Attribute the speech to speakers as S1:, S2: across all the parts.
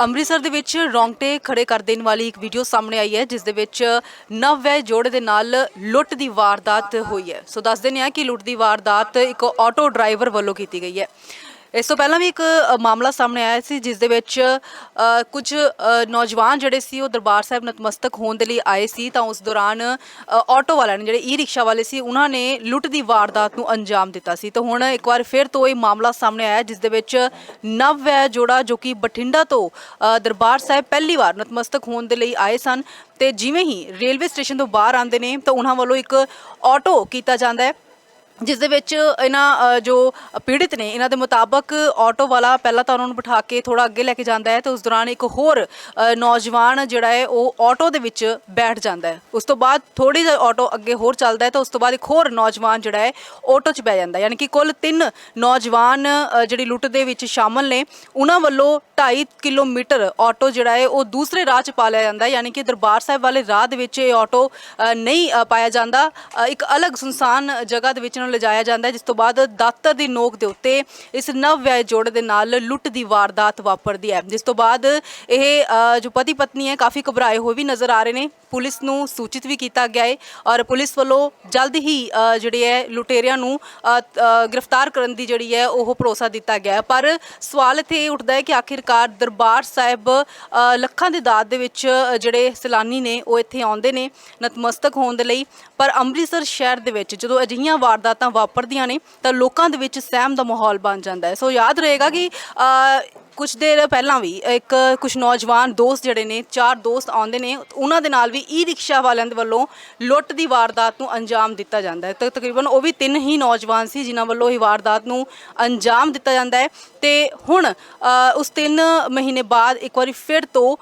S1: ਅੰਮ੍ਰਿਤਸਰ ਦੇ ਵਿੱਚ ਰੌਂਗਟੇ ਖੜੇ ਕਰ ਦੇਣ ਵਾਲੀ ਇੱਕ ਵੀਡੀਓ ਸਾਹਮਣੇ ਆਈ ਹੈ, ਜਿਸ ਦੇ ਵਿੱਚ ਨਵਵੈ ਜੋੜੇ ਦੇ ਨਾਲ ਲੁੱਟ ਦੀ ਵਾਰਦਾਤ ਹੋਈ ਹੈ। ਸੋ ਦੱਸ ਦਿੰਦੇ ਹਾਂ ਕਿ ਲੁੱਟ ਦੀ ਵਾਰਦਾਤ ਇੱਕ ਆਟੋ ਡਰਾਈਵਰ ਵੱਲੋਂ ਕੀਤੀ ਗਈ ਹੈ। ਇਸ ਤੋਂ ਪਹਿਲਾਂ ਵੀ ਇੱਕ ਅ, ਮਾਮਲਾ ਸਾਹਮਣੇ ਆਇਆ ਸੀ ਜਿਸ ਦੇ ਵਿੱਚ ਅ, ਕੁਝ ਅ, ਨੌਜਵਾਨ ਜਿਹੜੇ ਸੀ ਉਹ ਦਰਬਾਰ ਸਾਹਿਬ ਨਤਮਸਤਕ ਹੋਣ ਦੇ ਲਈ ਆਏ ਸੀ। ਤਾਂ ਉਸ ਦੌਰਾਨ ਅ, ਆਟੋ ਵਾਲਿਆਂ ਨੇ ਜਿਹੜੇ ਈ ਰਿਕਸ਼ਾ ਵਾਲੇ ਸੀ ਉਹਨਾਂ ਨੇ ਲੁੱਟ ਦੀ ਵਾਰਦਾਤ ਨੂੰ ਅੰਜਾਮ ਦਿੱਤਾ ਸੀ। ਤਾਂ ਹੁਣ ਇੱਕ ਵਾਰ ਫਿਰ ਤੋਂ ਇਹ ਮਾਮਲਾ ਸਾਹਮਣੇ ਆਇਆ ਜਿਸ ਦੇ ਵਿੱਚ ਨਵ ਹੈ ਜੋੜਾ ਜੋ ਕਿ ਬਠਿੰਡਾ ਤੋਂ ਅ, ਦਰਬਾਰ ਸਾਹਿਬ ਪਹਿਲੀ ਵਾਰ ਨਤਮਸਤਕ ਹੋਣ ਦੇ ਲਈ ਆਏ ਸਨ। ਤੇ ਜਿਵੇਂ ਹੀ ਰੇਲਵੇ ਸਟੇਸ਼ਨ ਤੋਂ ਬਾਹਰ ਆਉਂਦੇ ਨੇ ਤਾਂ ਉਹਨਾਂ ਵੱਲੋਂ ਇੱਕ ਆਟੋ ਕੀਤਾ ਜਾਂਦਾ ਹੈ। ਜਿਸ ਦੇ ਵਿੱਚ ਇਹਨਾਂ ਜੋ ਪੀੜਿਤ ਨੇ, ਇਹਨਾਂ ਦੇ ਮੁਤਾਬਕ ਆਟੋ ਵਾਲਾ ਪਹਿਲਾਂ ਤਾਂ ਉਹਨਾਂ ਨੂੰ ਬਿਠਾ ਕੇ ਥੋੜਾ ਅੱਗੇ ਲੈ ਕੇ ਜਾਂਦਾ ਹੈ ਤੇ ਉਸ ਦੌਰਾਨ ਇੱਕ ਹੋਰ ਨੌਜਵਾਨ ਜਿਹੜਾ ਹੈ ਉਹ ਆਟੋ ਦੇ ਵਿੱਚ ਬੈਠ ਜਾਂਦਾ ਹੈ। ਉਸ ਤੋਂ ਬਾਅਦ ਥੋੜੀ ਜਿਹੀ ਆਟੋ ਅੱਗੇ ਹੋਰ ਚੱਲਦਾ ਹੈ ਤਾਂ ਉਸ ਤੋਂ ਬਾਅਦ ਇੱਕ ਹੋਰ ਨੌਜਵਾਨ ਜਿਹੜਾ ਹੈ ਆਟੋ 'ਚ ਬਹਿ ਜਾਂਦਾ ਯਾਨੀ ਕਿ ਕੁੱਲ ਤਿੰਨ ਨੌਜਵਾਨ ਜਿਹੜੀ ਲੁੱਟ ਦੇ ਵਿੱਚ ਸ਼ਾਮਲ ਨੇ, ਉਹਨਾਂ ਵੱਲੋਂ 2.5 ਕਿਲੋਮੀਟਰ ਆਟੋ ਜਿਹੜਾ ਹੈ ਉਹ ਦੂਸਰੇ ਰਾਹ 'ਚ ਪਾ ਲਿਆ ਜਾਂਦਾ ਯਾਨੀ ਕਿ ਦਰਬਾਰ ਸਾਹਿਬ ਵਾਲੇ ਰਾਹ ਦੇ ਵਿੱਚ ਇਹ ਆਟੋ ਨਹੀਂ ਪਾਇਆ ਜਾਂਦਾ। ਇੱਕ ਅਲੱਗ ਸੁਨਸਾਨ ਜਗ੍ਹਾ ਦੇ ਵਿੱਚ ਨੂੰ ਲਿਜਾਇਆ ਜਾਂਦਾ ਹੈ ਜਿਸ ਤੋਂ ਬਾਅਦ ਦਾਤਰ ਦੀ ਨੋਕ ਦੇ ਉੱਤੇ ਇਸ ਨਵ ਵਿਆਹ ਜੋੜੇ ਦੇ ਨਾਲ ਲੁੱਟ ਦੀ ਵਾਰਦਾਤ ਵਾਪਰਦੀ ਹੈ। ਜਿਸ ਤੋਂ ਬਾਅਦ ਇਹ ਜੋ ਪਤੀ ਪਤਨੀ ਹੈ ਕਾਫੀ ਘਬਰਾਏ ਹੋਏ ਵੀ ਨਜ਼ਰ ਆ ਰਹੇ ਨੇ। ਪੁਲਿਸ ਨੂੰ ਸੂਚਿਤ ਵੀ ਕੀਤਾ ਗਿਆ ਹੈ ਔਰ ਪੁਲਿਸ ਵੱਲੋਂ ਜਲਦ ਹੀ ਅ, ਜਿਹੜੇ ਹੈ ਲੁਟੇਰਿਆਂ ਨੂੰ ਗ੍ਰਿਫਤਾਰ ਕਰਨ ਦੀ ਜਿਹੜੀ ਹੈ ਉਹ ਭਰੋਸਾ ਦਿੱਤਾ ਗਿਆ ਪਰ ਸਵਾਲ ਇੱਥੇ ਇਹ ਉੱਠਦਾ ਹੈ ਕਿ ਆਖਿਰਕਾਰ ਦਰਬਾਰ ਸਾਹਿਬ ਲੱਖਾਂ ਦੀ ਦਾਤ ਦੇ ਵਿੱਚ ਜਿਹੜੇ ਸੈਲਾਨੀ ਨੇ ਉਹ ਇੱਥੇ ਆਉਂਦੇ ਨੇ ਨਤਮਸਤਕ ਹੋਣ ਦੇ ਲਈ। ਪਰ ਅੰਮ੍ਰਿਤਸਰ ਸ਼ਹਿਰ ਦੇ ਵਿੱਚ ਜਦੋਂ ਅਜਿਹੀਆਂ ਵਾਰਦਾਤਾਂ ਵਾਪਰਦੀਆਂ ਨੇ ਤਾਂ ਲੋਕਾਂ ਦੇ ਵਿੱਚ ਸਹਿਮ ਦਾ ਮਾਹੌਲ ਬਣ ਜਾਂਦਾ ਹੈ। ਸੋ ਯਾਦ ਰਹੇਗਾ ਕਿ ਅ, ਕੁਝ ਦੇਰ ਪਹਿਲਾਂ ਵੀ ਇੱਕ ਕੁਝ ਨੌਜਵਾਨ ਦੋਸਤ ਜਿਹੜੇ ਨੇ, ਚਾਰ ਦੋਸਤ ਆਉਂਦੇ ਨੇ, ਉਹਨਾਂ ਦੇ ਨਾਲ ਵੀ ਈ ਰਿਕਸ਼ਾ ਵਾਲਿਆਂ ਦੇ ਵੱਲੋਂ ਲੁੱਟ ਦੀ ਵਾਰਦਾਤ ਨੂੰ ਅੰਜਾਮ ਦਿੱਤਾ ਜਾਂਦਾ ਹੈ। ਤਾਂ ਤਕਰੀਬਨ ਉਹ ਵੀ ਤਿੰਨ ਹੀ ਨੌਜਵਾਨ ਸੀ, ਜਿਨ੍ਹਾਂ ਵੱਲੋਂ ਇਹ ਵਾਰਦਾਤ ਨੂੰ ਅੰਜਾਮ ਦਿੱਤਾ ਜਾਂਦਾ ਹੈ। ਤੇ ਹੁਣ ਉਸ ਤਿੰਨ ਮਹੀਨੇ ਬਾਅਦ ਇੱਕ ਵਾਰੀ ਫਿਰ ਤੋਂ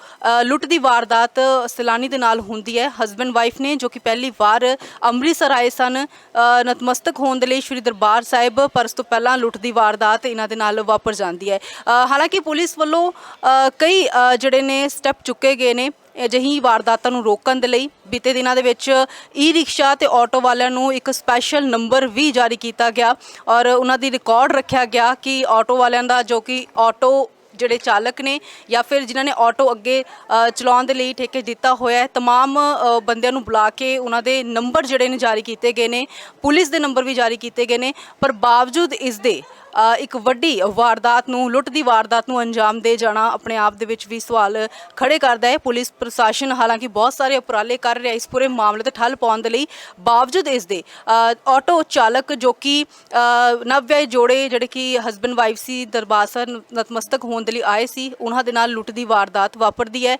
S1: ਲੁੱਟ ਦੀ ਵਾਰਦਾਤ ਸੈਲਾਨੀ ਦੇ ਨਾਲ ਹੁੰਦੀ ਹੈ। ਹਸਬੈਂਡ ਵਾਈਫ ਨੇ ਜੋ ਕਿ ਪਹਿਲੀ ਵਾਰ ਅੰਮ੍ਰਿਤਸਰ ਆਏ ਸਨ ਨਤਮਸਤਕ ਹੋਣ ਦੇ ਲਈ ਸ਼੍ਰੀ ਦਰਬਾਰ ਸਾਹਿਬ, ਪਰ ਉਸ ਤੋਂ ਪਹਿਲਾਂ ਲੁੱਟ ਦੀ ਵਾਰਦਾਤ ਇਹਨਾਂ ਦੇ ਨਾਲ ਵਾਪਰ ਜਾਂਦੀ ਹੈ। ਹਾਲਾਂਕਿ ਪੁਲਿਸ ਵੱਲੋਂ ਅ, ਕਈ ਅ, ਜਿਹੜੇ ਨੇ ਸਟੈਪ ਚੁੱਕੇ ਗਏ ਨੇ ਅਜਿਹੀ ਵਾਰਦਾਤਾਂ ਨੂੰ ਰੋਕਣ ਦੇ ਲਈ ਬੀਤੇ ਦਿਨਾਂ ਦੇ ਵਿੱਚ ਈ ਰਿਕਸ਼ਾ ਤੇ ਆਟੋ ਵਾਲਿਆਂ ਨੂੰ ਇੱਕ ਸਪੈਸ਼ਲ ਨੰਬਰ ਵੀ ਜਾਰੀ ਕੀਤਾ ਗਿਆ ਔਰ ਉਹਨਾਂ ਦੀ ਰਿਕਾਰਡ ਰੱਖਿਆ ਗਿਆ ਕਿ ਆਟੋ ਵਾਲਿਆਂ ਦਾ ਜੋ ਕਿ ਆਟੋ ਜਿਹੜੇ ਚਾਲਕ ਨੇ ਜਾਂ ਫਿਰ ਜਿਨ੍ਹਾਂ ਨੇ ਆਟੋ ਅੱਗੇ ਅ, ਚਲਾਉਣ ਦੇ ਲਈ ਠੇਕੇ ਦਿੱਤਾ ਹੋਇਆ ਹੈ तमाम ਅ, ਬੰਦਿਆਂ ਨੂੰ ਬੁਲਾ ਕੇ ਉਹਨਾਂ ਦੇ ਨੰਬਰ ਜਿਹੜੇ ਨੇ ਜਾਰੀ ਕੀਤੇ ਗਏ ਨੇ ਪੁਲਿਸ ਦੇ ਨੰਬਰ ਵੀ ਜਾਰੀ ਕੀਤੇ ਗਏ ਨੇ ਪਰ ਬਾਵਜੂਦ ਇਸ ਦੇ ਅ, ਇੱਕ ਵੱਡੀ ਵਾਰਦਾਤ ਨੂੰ ਲੁੱਟ ਦੀ ਵਾਰਦਾਤ ਨੂੰ ਅੰਜਾਮ ਦੇ ਜਾਣਾ ਆਪਣੇ ਆਪ ਦੇ ਵਿੱਚ ਵੀ ਸਵਾਲ ਖੜੇ ਕਰਦਾ ਹੈ। ਪੁਲਿਸ ਪ੍ਰਸ਼ਾਸਨ ਹਾਲਾਂਕਿ ਬਹੁਤ ਸਾਰੇ ਉਪਰਾਲੇ ਕਰ ਰਿਹਾ ਇਸ ਪੂਰੇ ਮਾਮਲੇ ਤੇ ਠੱਲ ਪਾਉਣ ਦੇ ਲਈ ਬਾਵਜੂਦ ਇਸ ਦੇ। ਆਟੋ ਚਾਲਕ ਜੋ ਕਿ ਅ, ਨਵਵਿਆਹੇ ਜੋੜੇ ਜਿਹੜੇ ਕਿ ਹਸਬੈਂਡ ਵਾਈਫ ਸੀ ਦਰਬਾਰ ਸਾਹਿਬ ਨਤਮਸਤਕ ਹੋਣ ਦੇ ਲਈ ਆਏ ਸੀ ਉਹਨਾਂ ਦੇ ਨਾਲ ਲੁੱਟ ਦੀ ਵਾਰਦਾਤ ਵਾਪਰਦੀ ਹੈ।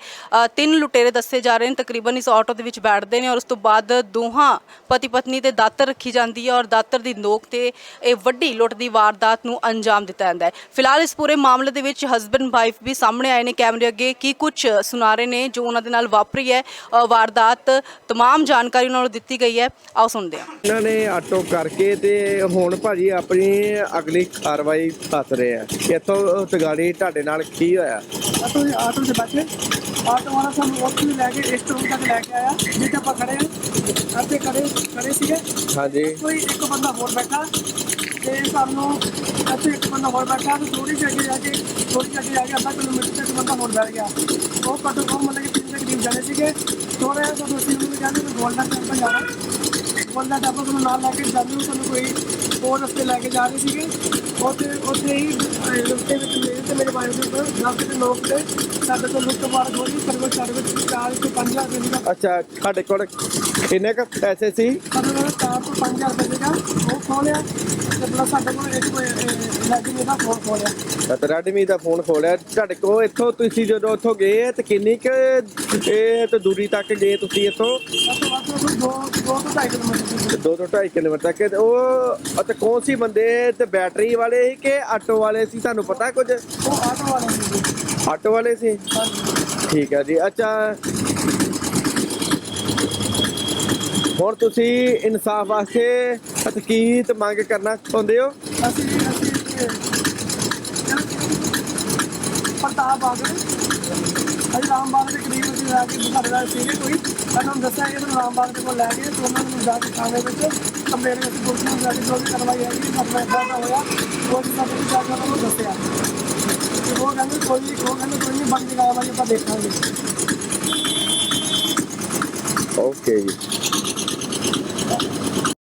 S1: ਤਿੰਨ ਲੁਟੇਰੇ ਦੱਸੇ ਜਾ ਰਹੇ ਨੇ ਤਕਰੀਬਨ ਇਸ ਆਟੋ ਦੇ ਵਿੱਚ ਬੈਠਦੇ ਨੇ ਔਰ ਉਸ ਤੋਂ ਬਾਅਦ ਦੋਹਾਂ ਪਤੀ ਪਤਨੀ ਤੇ ਦਾਤਰ ਰੱਖੀ ਜਾਂਦੀ ਹੈ ਔਰ ਦਾਤਰ ਦੀ ਨੋਕ ਤੇ ਇਹ ਵੱਡੀ ਲੁੱਟ ਦੀ ਵਾਰਦਾਤ ਨੂੰ ਅੰਜਾਮ ਦਿੱਤਾ ਜਾਂਦਾ ਹੈ ਫਿਲਹਾਲ ਇਸ ਪੂਰੇ ਮਾਮਲੇ ਦੇ ਵਿੱਚ ਹਸਬੈਂਡ ਵਾਈਫ ਵੀ ਸਾਹਮਣੇ ਆਏ ਨੇ ਕੈਮਰੇ ਅੱਗੇ ਕੀ ਕੁਝ ਸੁਣਾ ਰਹੇ ਨੇ ਜੋ ਉਹਨਾਂ ਦੇ ਨਾਲ ਵਾਪਰੀ ਹੈ ਅ, ਵਾਰਦਾਤ तमाम ਜਾਣਕਾਰੀ ਉਹਨਾਂ ਨੂੰ ਦਿੱਤੀ ਗਈ ਹੈ ਆਓ ਸੁਣਦੇ ਹਾਂ
S2: ਇਹਨਾਂ ਨੇ ਆਟੋ ਕਰਕੇ ਤੇ ਹੁਣ ਭਾਜੀ ਆਪਣੀ ਅਗਲੀ ਕਾਰਵਾਈ ਦੱਸ ਰਹੇ ਆ ਇੱਥੋਂ ਤਗਾੜੀ ਤੁਹਾਡੇ ਨਾਲ ਕੀ ਹੋਇਆ
S3: ਆਟੋ ਆਟੋ 'ਚ ਬੈਠੇ ਆਟੋ ਵਾਲਾ ਸਾਨੂੰ ਉੱਥੇ ਲੈ ਕੇ ਇਸ ਤੋਂ ਤੱਕ ਲੈ ਕੇ ਆਇਆ ਜਿੱਥੇ ਆਪਾਂ ਖੜੇ ਹਾਂ ਅੱਧੇ ਖੜੇ ਖੜੇ ਸੀਗੇ।
S2: ਹਾਂਜੀ।
S3: ਕੋਈ ਇੱਕ ਬੰਦਾ ਹੋਰ ਬੈਠਾ ਤੇ ਸਾਨੂੰ ਇੱਥੇ ਇੱਕ ਬੰਦਾ ਹੋਰ ਬੈਠਾ ਤੇ ਥੋੜੀ ਜਿਹੀ ਅੱਗੇ ਜਾ ਕੇ ਥੋੜੀ ਜਿਹੀ ਅੱਗੇ ਜਾ ਕੇ ਅੱਧਾ ਕਿਲੋਮੀਟਰ ਤੇ ਇੱਕ ਬੰਦਾ ਹੋਰ ਬੈਠ ਗਿਆ। ਉਹ ਘੱਟੋ ਘੱਟ ਮਤਲਬ ਕਿ ਤਿੰਨ ਦੇ ਕਰੀਬ ਜਾਣੇ ਸੀਗੇ। ਥੋੜਾ ਜਿਹਾ ਜਦੋਂ ਅਸੀਂ ਉਹਨੂੰ ਕਹਿੰਦੇ ਕਿ ਗੋਲਡਨ ਟੈਂਪਲ ਜਾਣਾ ਗੋਲਡਨ ਟੈਂਪਲ ਨੂੰ ਨਾਲ ਲੈ ਕੇ ਜਾਂਦੇ ਨੂੰ ਸਾਨੂੰ ਕੋਈ ਹੋਰ ਰਸਤੇ ਲੈ ਕੇ ਜਾ ਰਹੇ ਸੀਗੇ। ਉੱਥੇ ਉੱਥੇ ਹੀ ਰਸਤੇ ਵਿੱਚ ਮੇਰੇ ਤੇ ਮੇਰੇ ਭਾਈ ਦੇ ਉੱਪਰ ਦਸ ਦੇ ਲੋਕ ਤੇ ਸਾਡੇ ਤੋਂ ਲੁੱਟ ਮਾਰ ਹੋਈ ਚਾਰ ਤੋਂ ਦਾ
S2: ਅੱਛਾ ਤੁਹਾਡੇ ਕੋਲ ਕਿੰਨੇ ਕ ਪੈਸੇ ਸੀ?
S3: ਸਾਡੇ ਕੋਲ ਚਾਰ ਤੋਂ ਪੰਜ ਹਜ਼ਾਰ ਰੁਪਏ ਸੀਗਾ ਉਹ ਖੋਲਿਆ ਤੇ ਪਲੱਸ ਸਾਡੇ ਕੋਲ ਇੱਕ ਲੈਗੀ ਦਾ ਫੋਨ ਖੋਲਿਆ।
S2: ਤੇ ਰੈਡਮੀ ਦਾ ਫੋਨ ਖੋਲਿਆ। ਤੁਹਾਡੇ ਕੋਲ ਇੱਥੋਂ ਤੁਸੀਂ ਜਦੋਂ ਉੱਥੋਂ ਗਏ ਤੇ ਕਿੰਨੀ ਕ ਇਹ ਤੇ ਦੂਰੀ ਤੱਕ ਗਏ ਤੁਸੀਂ ਇੱਥੋਂ?
S3: ਦੋ ਦੋ ਤੋਂ ਢਾਈ ਕਿਲੋਮੀਟਰ ਸੀ
S2: ਦੋ ਤੋਂ 2.5 ਕਿਲੋਮੀਟਰ ਤੱਕ। ਤੇ ਉਹ ਅਤੇ ਕੌਣ ਸੀ ਬੰਦੇ? ਤੇ ਬੈਟਰੀ ਵਾਲੇ ਸੀ ਕਿ ਆਟੋ ਵਾਲੇ ਸੀ? ਤੁਹਾਨੂੰ ਪਤਾ ਕੁਝ?
S3: ਉਹ ਆਟੋ ਵਾਲਾ ਸੀ।
S2: ਆਟੋ ਵਾਲੇ ਸੀ? ਠੀਕ ਹੈ ਜੀ। ਅੱਛਾ। ਹੁਣ ਤੁਸੀਂ ਇਨਸਾਫ ਵਾਸਤੇ ਹਤਕੀਤ ਮੰਗ ਕਰਨਾ ਚਾਹੁੰਦੇ ਹੋ?
S3: ਅਸੀਂ ਅਸੀਂ ਪ੍ਰਤਾਪ ਬਾਗ ਅਸੀਂ ਰਾਮਬਾਗ ਦੇ ਕਰੀਬ ਅਸੀਂ ਜਾ ਕੇ ਸਾਡੇ ਨਾਲ ਸੀਗੇ ਕੋਈ। ਸਾਨੂੰ ਦੱਸਿਆ ਕਿ ਤੁਹਾਨੂੰ ਰਾਮਬਾਗ ਦੇ ਕੋਲ ਲੈ ਗਏ। ਤੇ ਉਹਨਾਂ ਨੂੰ ਜਾ ਕੇ ਥਾਣੇ ਵਿੱਚ ਕੰਪਲੇਨ ਵਿੱਚ ਪੁਲਿਸ ਨੂੰ ਜਾ ਕੇ ਜੋ ਵੀ ਕਰਵਾਈ ਹੈਗੀ ਸਾਡਾ ਏਦਾਂ ਦਾ ਹੋਇਆ। ਉਹ ਅਸੀਂ ਸਾਡੇ ਨੂੰ ਜਾ ਕੇ ਉਹਨਾਂ ਨੂੰ ਦੱਸਿਆ। ਦੇਖਾਂਗੇ।
S2: ਓਕੇ ਜੀ।